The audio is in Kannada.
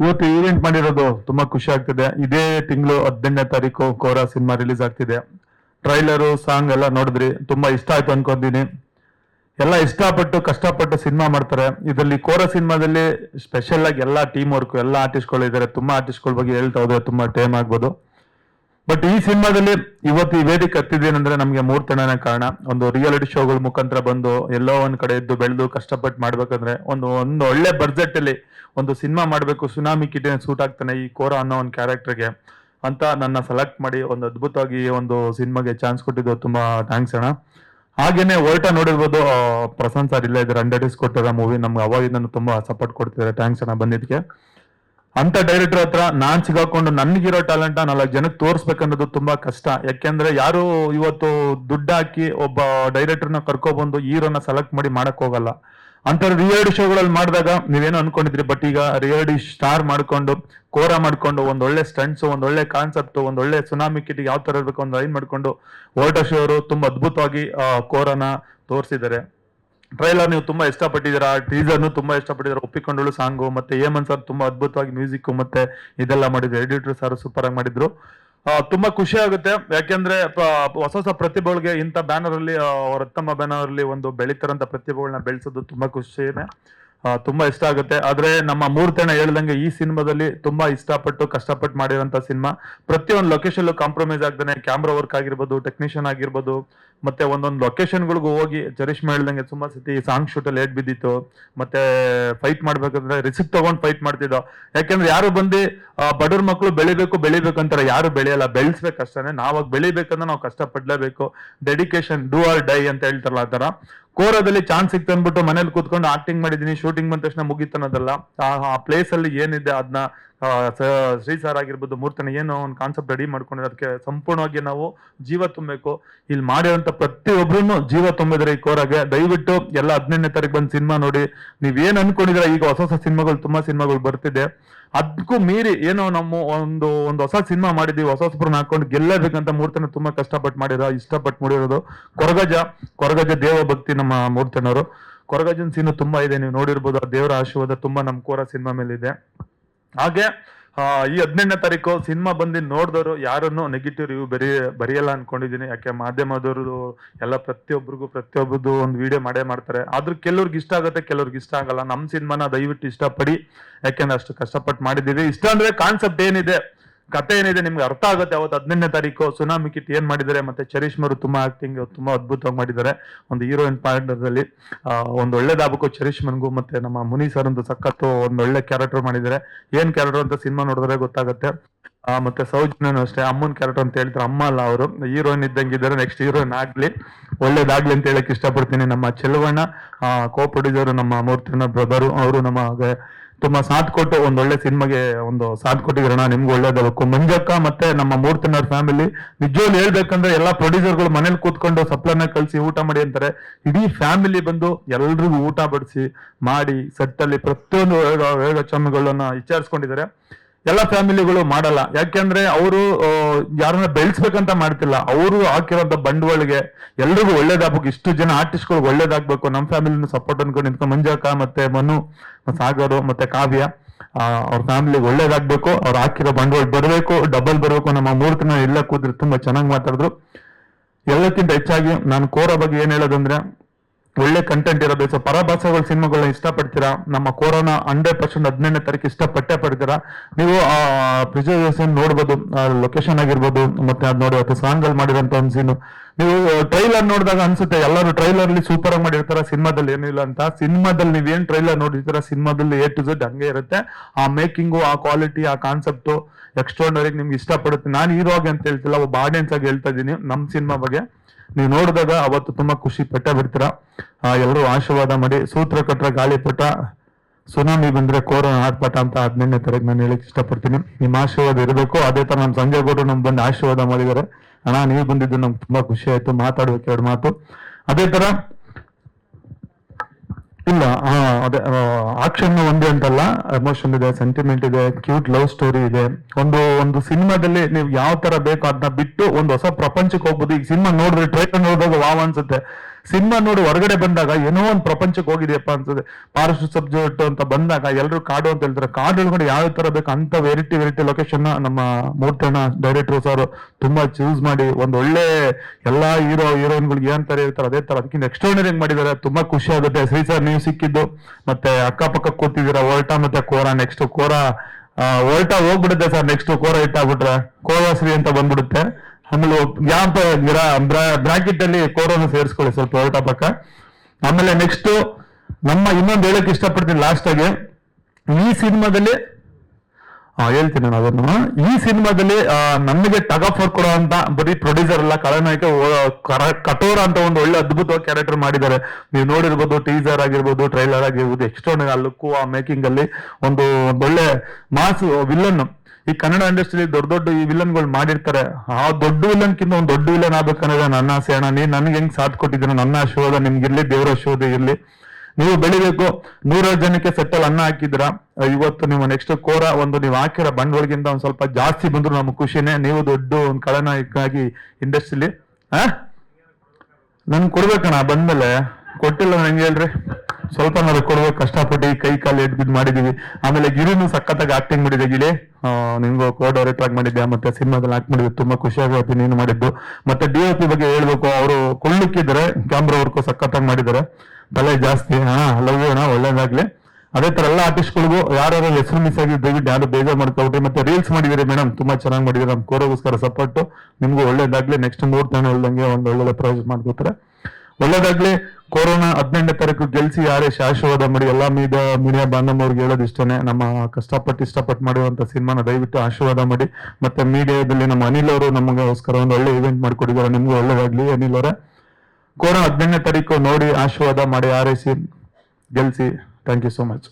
ಇವತ್ತು ಈವೆಂಟ್ ಮಾಡಿರೋದು ತುಂಬಾ ಖುಷಿ ಆಗ್ತಿದೆ. ಇದೇ ತಿಂಗಳು ಹದಿನೆಂಟನೇ ತಾರೀಕು ಕೋರಾ ಸಿನಿಮಾ ರಿಲೀಸ್ ಆಗ್ತಿದೆ. ಟ್ರೈಲರು ಸಾಂಗ್ ಎಲ್ಲ ನೋಡಿದ್ರಿ. ತುಂಬಾ ಇಷ್ಟ ಆಯ್ತು ಅನ್ಕೊಂತೀನಿ. ಎಲ್ಲ ಇಷ್ಟಪಟ್ಟು, ಕಷ್ಟಪಟ್ಟು ಸಿನಿಮಾ ಮಾಡ್ತಾರೆ. ಇದರಲ್ಲಿ ಕೋರ ಸಿನಿಮಾದಲ್ಲಿ ಸ್ಪೆಷಲ್ ಆಗಿ ಎಲ್ಲಾ ಟೀಮ್ ವರ್ಕ್ ಎಲ್ಲ ಆರ್ಟಿಸ್ಟ್ಗಳು ಇದ್ದಾರೆ ತುಂಬಾ ಆರ್ಟಿಸ್ಟ್ಗಳ ಬಗ್ಗೆ ಹೇಳ್ತಾ ಹೋದ್ರೆ ತುಂಬಾ ಟೈಮ್ ಆಗ್ಬೋದು. ಬಟ್ ಈ ಸಿನಿಮಾದಲ್ಲಿ ಇವತ್ತು ಈ ವೇದಿಕೆ ಹತ್ತಿದ್ದೇನೆಂದ್ರೆ ನಮಗೆ ಮೂರ್ ತನನೇ ಕಾರಣ. ಒಂದು ರಿಯಾಲಿಟಿ ಶೋಗಳ ಮುಖಾಂತರ ಬಂದು ಎಲ್ಲೋ ಒಂದ್ ಕಡೆ ಇದ್ದು ಬೆಳೆದು ಕಷ್ಟಪಟ್ಟು ಮಾಡ್ಬೇಕಂದ್ರೆ ಒಂದು ಒಂದು ಒಳ್ಳೆ ಬಜೆಟ್ ಅಲ್ಲಿ ಒಂದು ಸಿನಿಮಾ ಮಾಡಬೇಕು, ಸುನಾಮಿ ಕಿಟ್ಟಿನ ಸೂಟ್ ಆಗ್ತಾನೆ ಈ ಕೋರ ಅನ್ನೋ ಒಂದು ಕ್ಯಾರೆಕ್ಟರ್ಗೆ ಅಂತ ನನ್ನ ಸೆಲೆಕ್ಟ್ ಮಾಡಿ ಒಂದು ಅದ್ಭುತವಾಗಿ ಒಂದು ಸಿನಿಮಾಗೆ ಚಾನ್ಸ್ ಕೊಟ್ಟಿದ್ದು ತುಂಬಾ ಥ್ಯಾಂಕ್ಸ್ ಅಣ್ಣ. ಹಾಗೇನೆ ಓಲ್ಟ ನೋಡಿರ್ಬೋದು ಪ್ರಸನ್ ಸರ್ ಇಲ್ಲ ಇದ್ದಾರೆ ಡೇಸ್ ಕೊಟ್ಟಿರೋ ಮೂವಿ ನಮ್ಗೆ ಅವಾಗಿಂದ ತುಂಬಾ ಸಪೋರ್ಟ್ ಕೊಡ್ತಿದ್ದಾರೆ. ಥ್ಯಾಂಕ್ಸ್ ಅಣ್ಣ ಬಂದಿದ್ಕೆ ಅಂತ ಡೈರೆಕ್ಟರ್ ಹತ್ರ ನಾನ್ ಸಿಗಾಕೊಂಡು ನನ್ಗಿರೋ ಟ್ಯಾಲೆಂಟ್ ನಾಲ್ಕು ಜನಕ್ಕೆ ತೋರಿಸ್ಬೇಕನ್ನೋದು ತುಂಬಾ ಕಷ್ಟ. ಯಾಕೆಂದ್ರೆ ಯಾರು ಇವತ್ತು ದುಡ್ಡು ಹಾಕಿ ಒಬ್ಬ ಡೈರೆಕ್ಟರ್ನ ಕರ್ಕೊಬಂದು ಹೀರೋನ ಸೆಲೆಕ್ಟ್ ಮಾಡಿ ಮಾಡಕ್ ಹೋಗಲ್ಲ. ಅಂತ ರಿಯಾಲಿಟಿ ಶೋಗಳಲ್ಲಿ ಮಾಡಿದಾಗ ನೀವೇನೋ ಅನ್ಕೊಂಡಿದ್ರಿ ಬಟ್ ಈಗ ರಿಯಾಲಿಟಿ ಸ್ಟಾರ್ ಮಾಡ್ಕೊಂಡು, ಕೋರ ಮಾಡ್ಕೊಂಡು, ಒಂದ್ ಒಳ್ಳೆ ಸ್ಟಂಟ್ಸ್ ಒಂದ್ ಒಳ್ಳೆ ಕಾನ್ಸೆಪ್ಟ್ ಒಂದ್ ಒಳ್ಳೆ ಸುನಾಮಿ ಕಿಟ್ ಯಾವ ತರ ಇರ್ಬೇಕು, ಒಂದು ಲೈನ್ ಮಾಡ್ಕೊಂಡು, ಓಟ ಶೋ ಅವರು ತುಂಬಾ ಅದ್ಭುತವಾಗಿ ಕೋರನ ತೋರಿಸಿದ್ದಾರೆ. ಟ್ರೈಲರ್ ನೀವು ತುಂಬಾ ಇಷ್ಟಪಟ್ಟಿದ್ದೀರಾ? ಟೀಸರ್ನು ತುಂಬಾ ಇಷ್ಟಪಟ್ಟಿದ್ದೀರಾ? ಒಪ್ಪಿಕೊಂಡಳು ಸಾಂಗು ಮತ್ತೆ ಹೇಮಂತ್ ಸರ್ ತುಂಬಾ ಅದ್ಭುತವಾಗಿ ಮ್ಯೂಸಿಕ್ ಮತ್ತೆ ಇದೆಲ್ಲ ಮಾಡಿದ್ರು. ಎಡಿಟರ್ ಸರ್ ಸೂಪರ್ ಆಗಿ ಮಾಡಿದ್ರು. ತುಂಬಾ ಖುಷಿ ಆಗುತ್ತೆ. ಯಾಕೆಂದ್ರೆ ಹೊಸ ಹೊಸ ಪ್ರತಿಭೆಗಳಿಗೆ ಇಂಥ ಬ್ಯಾನರ್ ಅಲ್ಲಿ ಅವರ ತಮ್ಮ ಬ್ಯಾನರ್ ಅಲ್ಲಿ ಒಂದು ಬೆಳಿತಾರಂತ ಪ್ರತಿಭೆಗಳನ್ನ ಬೆಳೆಸೋದು ತುಂಬಾ ಖುಷಿನೇ. ತುಂಬಾ ಇಷ್ಟ ಆಗುತ್ತೆ. ಆದ್ರೆ ನಮ್ಮ ಮೂರ್ತನ ಹೇಳ್ದಂಗೆ ಈ ಸಿನಿಮಾದಲ್ಲಿ ತುಂಬಾ ಇಷ್ಟಪಟ್ಟು ಕಷ್ಟಪಟ್ಟು ಮಾಡಿರೋಂಥ ಸಿನಿಮಾ. ಪ್ರತಿಯೊಂದು ಲೊಕೇಶನ್ ಕಾಂಪ್ರಮೈಸ್ ಆಗ್ತಾನೆ ಕ್ಯಾಮ್ರಾ ವರ್ಕ್ ಆಗಿರ್ಬೋದು ಟೆಕ್ನಿಷಿಯನ್ ಆಗಿರ್ಬೋದು, ಮತ್ತೆ ಒಂದೊಂದು ಲೊಕೇಶನ್ಗಳಿಗೂ ಹೋಗಿ ಚರಿಷ್ಮಾ ಹೇಳ್ದಂಗೆ ತುಂಬಾ ಸತಿ ಸಾಂಗ್ ಶೂಟ್ ಲೇಟ್ ಬಿದ್ದಿತ್ತು. ಮತ್ತೆ ಫೈಟ್ ಮಾಡ್ಬೇಕಂದ್ರೆ ರಿಸಿಪ್ಟ್ ತಗೊಂಡ್ ಫೈಟ್ ಮಾಡ್ತಿದ್ದೋ. ಯಾಕಂದ್ರೆ ಯಾರು ಬಂದು ಬಡವ್ರ ಮಕ್ಕಳು ಬೆಳಿಬೇಕು ಬೆಳಿಬೇಕು ಅಂತಾರೆ ಯಾರು ಬೆಳೆಯಲ್ಲ ಬೆಳೆಸ್ಬೇಕಷ್ಟೇ ನಾವಾಗ ಬೆಳಿಬೇಕಂದ್ರೆ ನಾವು ಕಷ್ಟಪಡ್ಲೇಬೇಕು. ಡೆಡಿಕೇಶನ್ ಡೂ ಆರ್ ಡೈ ಅಂತ ಹೇಳ್ತಾರಲ್ಲ ಆ ತರ ಕೋರದಲ್ಲಿ ಚಾನ್ಸ್ ಸಿಕ್ತು ಅನ್ಬಿಟ್ಟು ಮನೇಲಿ ಕೂತ್ಕೊಂಡು ಆಕ್ಟಿಂಗ್ ಮಾಡಿದೀನಿ ಶೂಟಿಂಗ್ ಬಂದ ತಕ್ಷಣ ಮುಗೀತನ್ನೋದಲ್ಲ ಆ ಪ್ಲೇಸ್ ಅಲ್ಲಿ ಏನಿದೆ ಅದನ್ನ ಶ್ರೀ ಸರ್ ಆಗಿರ್ಬೋದು ಮೂರ್ತನ ಏನೋ ಒಂದು ಕಾನ್ಸೆಪ್ಟ್ ರೆಡಿ ಮಾಡ್ಕೊಂಡಿರೋ ಅದಕ್ಕೆ ಸಂಪೂರ್ಣವಾಗಿ ನಾವು ಜೀವ ತುಂಬಬೇಕು. ಇಲ್ಲಿ ಮಾಡಿರೋಂಥ ಪ್ರತಿಯೊಬ್ಬರೂ ಜೀವ ತುಂಬಿದ್ರೆ ಈ ಕೋರಾಗೆ ದಯವಿಟ್ಟು ಎಲ್ಲ ಹದಿನೆಂಟನೇ ತಾರೀಕು ಬಂದು ಸಿನಿಮಾ ನೋಡಿ. ನೀವೇನು ಅನ್ಕೊಂಡಿದ್ರೆ ಈಗ ಹೊಸ ಹೊಸ ಸಿನಿಮಾಗಳು, ತುಂಬಾ ಸಿನಿಮಾಗಳು ಬರ್ತಿದೆ. ಅದಕ್ಕೂ ಮೀರಿ ಏನೋ ನಮ್ಮ ಒಂದು ಒಂದು ಹೊಸ ಸಿನಿಮಾ ಮಾಡಿದೀವಿ, ಹೊಸ ಹೊಸಬ್ರನ್ನ ಹಾಕೊಂಡು ಗೆಲ್ಲಬೇಕಂತ ಮೂರ್ತನ ತುಂಬಾ ಕಷ್ಟಪಟ್ಟು ಮಾಡಿರೋ ಇಷ್ಟಪಟ್ಟು ಮಾಡಿರೋದು ಕೊರಗಜ. ಕೊರಗಜ ದೇವ ಭಕ್ತಿ ನಮ್ಮ ಮೂರ್ತನವರು. ಕೊರಗಜನ್ ಸೀನು ತುಂಬಾ ಇದೆ, ನೀವು ನೋಡಿರ್ಬೋದು. ಆ ದೇವರ ಆಶೀರ್ವಾದ ತುಂಬಾ ನಮ್ಮ ಕೋರ ಸಿನಿಮಾ ಮೇಲಿದೆ. ಹಾಗೆ ಈ ಹದಿನೆಂಟನೇ ತಾರೀಕು ಸಿನಿಮಾ ಬಂದು ನೋಡಿದವರು ಯಾರನ್ನು ನೆಗೆಟಿವ್ ರಿವ್ಯೂ ಬರೀ, ಬರೆಯಲ್ಲ ಅನ್ಕೊಂಡಿದ್ದೀನಿ. ಯಾಕೆ ಮಾಧ್ಯಮದವರು ಎಲ್ಲ ಪ್ರತಿಯೊಬ್ಬರಿಗೂ ಪ್ರತಿಯೊಬ್ಬರದ್ದು ಒಂದು ವಿಡಿಯೋ ಮಾಡೇ ಮಾಡ್ತಾರೆ. ಆದ್ರೂ ಕೆಲವ್ರಿಗೆ ಇಷ್ಟ ಆಗುತ್ತೆ, ಕೆಲವ್ರಿಗೆ ಇಷ್ಟ ಆಗಲ್ಲ. ನಮ್ಮ ಸಿನಿಮಾನ ದಯವಿಟ್ಟು ಇಷ್ಟಪಡಿ. ಯಾಕೆಂದ್ರೆ ಅಷ್ಟು ಕಷ್ಟಪಟ್ಟು ಮಾಡಿದ್ದೀವಿ. ಇಷ್ಟ ಅಂದ್ರೆ ಕಾನ್ಸೆಪ್ಟ್ ಏನಿದೆ? ಕತೆ ಏನಿದೆ ನಿಮ್ಗೆ ಅರ್ಥ ಆಗುತ್ತೆ, ಅವತ್ತು ಹದಿನೆಂಟನೇ ತಾರೀಕು ಸುನಾಮಿ ಕಿಟ್ ಏನ್ ಮಾಡಿದ್ದಾರೆ, ಮತ್ತೆ ಚರಿಷ್ಮರು ತುಂಬಾ ಆಕ್ಟಿಂಗ್ ತುಂಬಾ ಅದ್ಭುತವಾಗಿ ಮಾಡಿದ್ದಾರೆ. ಒಂದು ಹೀರೋಯಿನ್ ಪಾರ್ಟ್ನರ್ದಲ್ಲಿ ಒಂದು ಒಳ್ಳೇದಾಗಬೇಕು ಚರಿಷ್ಮನ್ಗೂ ಮತ್ತೆ ನಮ್ಮ ಮುನಿ ಸರ್ ಒಂದು ಸಖತ್ತು ಒಂದು ಒಳ್ಳೆ ಕ್ಯಾರೆಕ್ಟರ್ ಮಾಡಿದ್ದಾರೆ. ಏನ್ ಕ್ಯಾರೆಕ್ಟರ್ ಅಂತ ಸಿನಿಮಾ ನೋಡಿದ್ರೆ ಗೊತ್ತಾಗುತ್ತೆ. ಮತ್ತೆ ಸೌಜನ್ಯನು ಅಷ್ಟೇ, ಅಮ್ಮನ್ ಕ್ಯಾರೆಕ್ಟರ್ ಅಂತ ಹೇಳಿದ್ರೆ ಅಮ್ಮ ಅಲ್ಲ ಅವರು. ಹೀರೋಯಿನ್ ಇದ್ದಂಗೆ ಇದ್ದಾರೆ ನೆಕ್ಸ್ಟ್ ಹೀರೋಯಿನ್ ಆಗ್ಲಿ. ಒಳ್ಳೇದಾಗ್ಲಿ ಅಂತ ಹೇಳಕ್ ಇಷ್ಟಪಡ್ತೀನಿ ನಮ್ಮ ಚೆಲುವಣ್ಣ ಕೋ ಪ್ರೊಡ್ಯೂಸರ್ ನಮ್ಮ ಮೂರ್ತಿನ ಬ್ರದರು ಅವರು ನಮಗೆ ತುಂಬಾ ಸಾಥ್ ಕೊಟ್ಟು ಒಂದ್ ಒಳ್ಳೆ ಸಿನಿಮಾಗೆ ಒಂದು ಸಾಥ್ ಕೊಟ್ಟಿದ್ರಣ ನಿಮ್ಗೆ ಒಳ್ಳೇದಾಗಬೇಕು. ಮಂಜಕ್ಕ ಮತ್ತೆ ನಮ್ಮ ಮೂರ್ತನವ್ರ ಫ್ಯಾಮಿಲಿ ನಿಜವಾಗ್ಲು ಹೇಳ್ಬೇಕಂದ್ರೆ ಎಲ್ಲಾ ಪ್ರೊಡ್ಯೂಸರ್ಗಳು ಮನೇಲಿ ಕೂತ್ಕೊಂಡು ಸಪ್ಲೈನ ಕಲ್ಸಿ ಊಟ ಮಾಡಿ ಅಂತಾರೆ. ಇಡೀ ಫ್ಯಾಮಿಲಿ ಬಂದು ಎಲ್ರಿಗೂ ಊಟ ಬಡಿಸಿ ಮಾಡಿ ಸೆಟ್ ಅಲ್ಲಿ ಪ್ರತಿಯೊಂದು ಯೋಗಚಮ್ಯಗಳನ್ನ ವಿಚಾರಿಸ್ಕೊಂಡಿದ್ದಾರೆ. ಎಲ್ಲ ಫ್ಯಾಮಿಲಿಗಳು ಮಾಡಲ್ಲ. ಯಾಕೆಂದ್ರೆ ಅವರು ಯಾರನ್ನ ಬೆಳೆಸ್ಬೇಕಂತ ಮಾಡ್ತಿಲ್ಲ. ಅವರು ಹಾಕಿರೋಂಥ ಬಂಡವಾಳಿಗೆ ಎಲ್ರಿಗೂ ಒಳ್ಳೇದಾಗ್ಬೇಕು. ಇಷ್ಟು ಜನ ಆರ್ಟಿಸ್ಟ್ಗಳು ಒಳ್ಳೇದಾಗಬೇಕು. ನಮ್ಮ ಫ್ಯಾಮಿಲಿನ ಸಪೋರ್ಟ್ ಅನ್ಕೊಂಡು ನಿಂತ್ಕೊಂಡು ಮಂಜಾಕ ಮತ್ತೆ ಮನು ಸಾಗರು ಮತ್ತೆ ಕಾವ್ಯ ಅವ್ರ ಫ್ಯಾಮಿಲಿ ಒಳ್ಳೇದಾಗ್ಬೇಕು, ಅವ್ರು ಹಾಕಿರೋ ಬಂಡವಾಳ ಬರಬೇಕು ಡಬಲ್ ಬರಬೇಕು ನಮ್ಮ ಮೂರ್ತಿನ ಎಲ್ಲ ಕೂತ್ರೆ ತುಂಬಾ ಚೆನ್ನಾಗಿ ಮಾತಾಡಿದ್ರು. ಎಲ್ಲಕ್ಕಿಂತ ಹೆಚ್ಚಾಗಿ ನಾನು ಕೋರ ಬಗ್ಗೆ ಏನ್ ಹೇಳೋದಂದ್ರೆ, ಒಳ್ಳೆ ಕಂಟೆಂಟ್ ಇರೋದು ಸೊ ಪರಭಾಷೆಗಳ ಸಿನಿಮಾಗಳನ್ನ ಇಷ್ಟಪಡ್ತೀರಾ? ನಮ್ಮ ಕೊರೋನಾ ಹಂಡ್ರೆಡ್ ಪರ್ಸೆಂಟ್ ಹದಿನೈದನೇ ತಾರೀಕು ಇಷ್ಟಪಟ್ಟೆ ಪಡ್ತೀರಾ? ನೀವು, ಆ ಪ್ರಿಸರ್ವೇಷನ್ ನೋಡ್ಬೋದು ಲೊಕೇಶನ್ ಆಗಿರ್ಬೋದು, ಮತ್ತೆ ಅದ್ ನೋಡಿ ಸಾಂಗ್ ಅಲ್ಲಿ ಮಾಡಿರೋಂಥ ಒಂದು ಸೀನು ನೀವು ಟ್ರೈಲರ್ ನೋಡಿದಾಗ ಅನ್ಸುತ್ತೆ, ಎಲ್ಲರೂ ಟ್ರೈಲರ್ ಅಲ್ಲಿ ಸೂಪರ್ ಆಗಿ ಮಾಡಿರ್ತಾರ, ಸಿನಿಮಾದಲ್ಲಿ ಇಲ್ಲ ಅಂತ. ಸಿನಿಮಾದಲ್ಲಿ ನೀವೇನ್ ಟ್ರೈಲರ್ ನೋಡಿರ್ತೀರ, ಸಿನಿಮಾದಲ್ಲಿ ಎ ಟು ಝೆಡ್ ಹಂಗೆ ಇರುತ್ತೆ. ಆ ಮೇಕಿಂಗು ಆ ಕ್ವಾಲಿಟಿ ಆ ಕಾನ್ಸೆಪ್ಟ್ ಎಕ್ಸ್ಟ್ರಾರ್ನರಿ ನಿಮ್ಗೆ ಇಷ್ಟಪಡುತ್ತೆ. ನಾನು ಹೀರೋ ಆಗಿ ಅಂತ ಹೇಳ್ತಿಲ್ಲ, ಒಬ್ಬ ಆಡಿಯನ್ಸ್ ಆಗಿ ಹೇಳ್ತಾ ಇದ್ದೀನಿ ನಮ್ಮ ಸಿನಿಮಾ ಬಗ್ಗೆ. ನೀವು ನೋಡಿದಾಗ ಅವತ್ತು ತುಂಬಾ ಖುಷಿ ಪಟ್ಟ ಬಿಡ್ತೀರಾ. ಎಲ್ಲರೂ ಆಶೀರ್ವಾದ ಮಾಡಿ, ಸೂತ್ರ ಕಟ್ರ ಗಾಳಿಪಟ ಸುನಾಮಿ ಬಂದ್ರೆ ಕೋರೋನಾ ಆರ್ಭಟ ಅಂತ ಹದಿನೆಂಟನೇ ತಾರೀಕು ನಾನು ಹೇಳಕ್ ಇಷ್ಟಪಡ್ತೀನಿ. ನಿಮ್ಮ ಆಶೀರ್ವಾದ ಇರಬೇಕು. ಅದೇ ತರ ನಮ್ಮ ಸಂಜಯ್ ಗೌಡ್ರು ನಮ್ಗೆ ಬಂದು ಆಶೀರ್ವಾದ ಮಾಡಿದ್ದಾರೆ. ಅಣ್ಣ, ನೀವು ಬಂದಿದ್ದು ನಮ್ಗೆ ತುಂಬಾ ಖುಷಿ ಆಯ್ತು. ಮಾತಾಡ್ಬೇಕು ಎರಡು ಮಾತು. ಅದೇ ತರ ಇಲ್ಲ ಅದೇ ಆಕ್ಷನ್ ಒಂದೇ ಅಂತಲ್ಲ. ಎಮೋಷನ್ ಇದೆ, ಸೆಂಟಿಮೆಂಟ್ ಇದೆ, ಕ್ಯೂಟ್ ಲವ್ ಸ್ಟೋರಿ ಇದೆ. ಒಂದು ಒಂದು ಸಿನಿಮಾದಲ್ಲಿ ನೀವು ಯಾವ ತರ ಬೇಕು ಅದನ್ನ ಬಿಟ್ಟು ಒಂದು ಹೊಸ ಪ್ರಪಂಚಕ್ಕೆ ಹೋಗ್ಬೋದು. ಈಗ ಸಿನಿಮಾ ನೋಡಿದ್ರೆ ಟ್ರೈಲರ್ ನೋಡಿದಾಗ ವಾವ್ ಅನ್ಸುತ್ತೆ. ಸಿನಿಮಾ ನೋಡಿ, ಹೊರಗಡೆ ಬಂದಾಗ ಏನೋ ಒಂದು ಪ್ರಪಂಚಕ್ಕೆ ಹೋಗಿದೆಯಪ್ಪ ಅನ್ಸುತ್ತೆ. ಫಾರೆಸ್ಟ್ ಸಬ್ಜೆಕ್ಟ್ ಅಂತ ಬಂದಾಗ ಎಲ್ಲರೂ ಕಾಡು ಅಂತ ಹೇಳ್ತಾರೆ. ಕಾಡು ಒಳಗಡೆ ಯಾವ ತರ ಬೇಕು ಅಂತ ವೆರೈಟಿ ವೆರೈಟಿ ಲೊಕೇಶನ್ ನಮ್ಮ ಮೂರ್ತಣ್ಣ ಡೈರೆಕ್ಟರ್ ಸರ್ ತುಂಬಾ ಚೂಸ್ ಮಾಡಿ ಒಂದ್ ಒಳ್ಳೆ ಎಲ್ಲಾ ಹೀರೋ ಹೀರೋಯಿನ್ಗಳಿಗೆ ಏನ್ ತರ ಇರ್ತಾರೆ ಅದೇ ತರ ಅದಕ್ಕಿಂತ ಎಕ್ಸ್ಟ್ರಾರ್ಡಿನರಿ ಮಾಡಿದ್ದಾರೆ. ತುಂಬಾ ಖುಷಿ ಆಗುತ್ತೆ. ಶ್ರೀ ಸರ್ ನೀವು ಸಿಕ್ಕಿದ್ದು. ಮತ್ತೆ ಅಕ್ಕಪಕ್ಕ ಕೂತಿದ್ದೀರಾ ಓಲ್ಟಾ ಮತ್ತೆ ಕೋರಾ ನೆಕ್ಸ್ಟ್ ಕೋರಾ ಓಲ್ಟಾ ಹೋಗ್ಬಿಡುತ್ತೆ ಸರ್. ನೆಕ್ಸ್ಟ್ ಕೋರಾ ಇಟ್ಟಾಗ್ಬಿಟ್ರೆ ಕೋವಾಶ್ರೀ ಅಂತ ಬಂದ್ಬಿಡುತ್ತೆ. ಆಮೇಲೆ ಯಾವ ಬ್ರಾಕೆಟ್ ಅಲ್ಲಿ ಕೋರೋನ ಸೇರಿಸ್ಕೊಳ್ಳಿ ಸ್ವಲ್ಪ ಹೊರಟ ಪಕ್ಕ ಆಮೇಲೆ ನೆಕ್ಸ್ಟ್ ನಮ್ಮ ಇನ್ನೊಂದು ಹೇಳಕ್ ಇಷ್ಟಪಡ್ತೀನಿ ಲಾಸ್ಟ್ ಆಗಿ. ಈ ಸಿನಿಮಾದಲ್ಲಿ ಹೇಳ್ತೀನಿ ನಾನು ಅದನ್ನು. ಈ ಸಿನಿಮಾದಲ್ಲಿ ನಮಗೆ ಟಗ್ ಆಫ್ ಕೊಡೋ ಅಂತ ಬರೀ ಪ್ರೊಡ್ಯೂಸರ್ ಅಲ್ಲ, ಖಳನಾಯಕ ಕಟೋರ ಅಂತ ಒಂದು ಒಳ್ಳೆ ಅದ್ಭುತ ಕ್ಯಾರೆಕ್ಟರ್ ಮಾಡಿದ್ದಾರೆ. ನೀವು ನೋಡಿರ್ಬೋದು ಟೀಸರ್ ಆಗಿರ್ಬೋದು ಟ್ರೈಲರ್ ಆಗಿರ್ಬೋದು ಎಕ್ಸ್ಟ್ರಾ ಆ ಲುಕ್ ಆ ಮೇಕಿಂಗ್ ಅಲ್ಲಿ ಒಂದು ಒಂದು ಒಳ್ಳೆ ಮಾಸ್ ವಿಲನ್ ಈ ಕನ್ನಡ ಇಂಡಸ್ಟ್ರಿ ದೊಡ್ಡ ದೊಡ್ಡ ಈ ವಿಲನ್ಗಳು ಮಾಡಿರ್ತಾರೆ. ಆ ದೊಡ್ಡ ವಿಲನ್ ಕಿಂತ ಒಂದು ದೊಡ್ಡ ವಿಲನ್ ಆಗ್ಬೇಕನ್ನೋದೇ ನನ್ನ ಆಸೆ ಅಣ್ಣ. ನೀನ್ ನನ್ಗೆ ಹೆಂಗ್ ಸಾಥ್ ಕೊಟ್ಟಿದ್ದೀರ ನನ್ನ ಆಶೀರ್ವಾದ ನಿಮ್ಗಿರ್ಲಿ ದೇವರ ಆಶೀರ್ವಾದ ಇರ್ಲಿ. ನೀವು ಬೆಳಿಬೇಕು, ನೂರಾರು ಜನಕ್ಕೆ ಸೆಟ್ಟಲ್ ಅನ್ನ ಹಾಕಿದ್ರ ಇವತ್ತು ನೀವು ನೆಕ್ಸ್ಟ್ ಕೋರ ಒಂದು ನೀವು ಹಾಕಿರೋ ಬಂಡವಾಳಗಿಂತ ಒಂದ್ ಸ್ವಲ್ಪ ಜಾಸ್ತಿ ಬಂದ್ರು ನಮ್ಗೆ ಖುಷಿನೇ. ನೀವು ದೊಡ್ಡ ಒಂದು ಖಳನಾಯಕ ಆಗಿ ಇಂಡಸ್ಟ್ರಿಲಿ ಆ? ನನ್ ಕೊಡ್ಬೇಕಣ್ಣ ಬಂದ್ಮೇಲೆ. ಕೊಟ್ಟಿಲ್ಲ ನಂಗೆ ಹೇಳ್ರಿ? ಸ್ವಲ್ಪ ನಾವು ಕೊಡುವ ಕಷ್ಟಪಟ್ಟು ಕೈ ಕಾಲು ಎಡ್ಬಿದ್ದು ಮಾಡಿದೀವಿ ಆಮೇಲೆ ಗಿರಿನು ಸಖತ್ತಾಗಿ ಆಕ್ಟಿಂಗ್ ಮಾಡಿದೆ ಗಿಳಿ ನಿನ್ಗೂ ಕೋ ಡೈರೆಕ್ಟರ್ ಆಗಿ ಮಾಡಿದ್ದೆ, ಮತ್ತೆ ಸಿನಿಮಾದಲ್ಲಿ ಆಕ್ಟ್ ಮಾಡಿದ್ದೆ ತುಂಬಾ ಖುಷಿಯಾಗುತ್ತೆ ನೀನು ಮಾಡಿದ್ದು. ಮತ್ತೆ ಡಿ ಪಿ ಬಗ್ಗೆ ಹೇಳ್ಬೇಕು, ಅವರು ಕೊಳ್ಳುಕ್ಕಿದ್ದಾರೆ ಕ್ಯಾಮ್ರಾ ವರ್ಕು ಸಖತ್ತಾಗಿ ಮಾಡಿದ್ದಾರೆ. ತಲೆ ಜಾಸ್ತಿ, ಹಾ ಲವ್ ಅಣ್ಣ, ಒಳ್ಳೇದಾಗ್ಲಿ. ಅದೇ ತರ ಎಲ್ಲ ಆರ್ಟಿಸ್ಟ್ಗಳಿಗೂ ಯಾರು ಹೆಸರು ಮಿಸ್ ಆಗಿ ದಯವಿಟ್ಟು ಯಾರು ಬೇಜಾರು ಮಾಡ್ಕೊಬಿಟ್ಟು ಮತ್ತೆ ರೀಲ್ಸ್ ಮಾಡಿದಿರಿ ಮೇಡಮ್ ತುಂಬಾ ಚೆನ್ನಾಗಿ ಮಾಡಿದಿರಿ ನಮ್ ಕೋರೋಗೋಸ್ಕರ ಸಪೋರ್ಟ್ ನಿಮ್ಗೂ ಒಳ್ಳೇದಾಗ್ಲಿ. ನೆಕ್ಸ್ಟ್ ನೋಡ್ತಾನೆ ಒಳ್ಳೆ ಒಂದು ಒಳ್ಳೆ ಪ್ರಾಜೆಕ್ಟ್ ಮಾಡ್ಕೋತಾರೆ ಒಳ್ಳೇದಾಗ್ಲಿ. ಕೊರೋನಾ ಹದಿನೆಂಟನೇ ತಾರೀಕು ಗೆಲ್ಸಿ ಯಾರೇ ಶಾಶ್ವತ ಮಾಡಿ, ಎಲ್ಲಾ ಮೀಡಿಯಾ ಮೀಡಿಯಾ ಬಾಂಧವ್ರಿಗೆ ಹೇಳೋದು ಇಷ್ಟನೇ ನಮ್ಮ ಕಷ್ಟಪಟ್ಟು ಇಷ್ಟಪಟ್ಟು ಮಾಡಿರುವಂತ ಸಿನಿಮಾನ ದಯವಿಟ್ಟು ಆಶೀರ್ವಾದ ಮಾಡಿ. ಮತ್ತೆ ಮೀಡಿಯಾದಲ್ಲಿ ನಮ್ಮ ಅನಿಲ್ ಅವರು ನಮಗೋಸ್ಕರ ಒಂದು ಒಳ್ಳೆ ಇವೆಂಟ್ ಮಾಡಿಕೊಟ್ಟಿದ್ದಾರೆ, ನಿಮ್ಗೆ ಒಳ್ಳೇದಾಗ್ಲಿ ಅನಿಲ್ ಅವರೇ. ಕೊರೋನಾ ಹದಿನೆಂಟನೇ ತಾರೀಕು ನೋಡಿ, ಆಶೀರ್ವಾದ ಮಾಡಿ ಆರೈಸಿ ಗೆಲ್ಸಿ. Thank you so much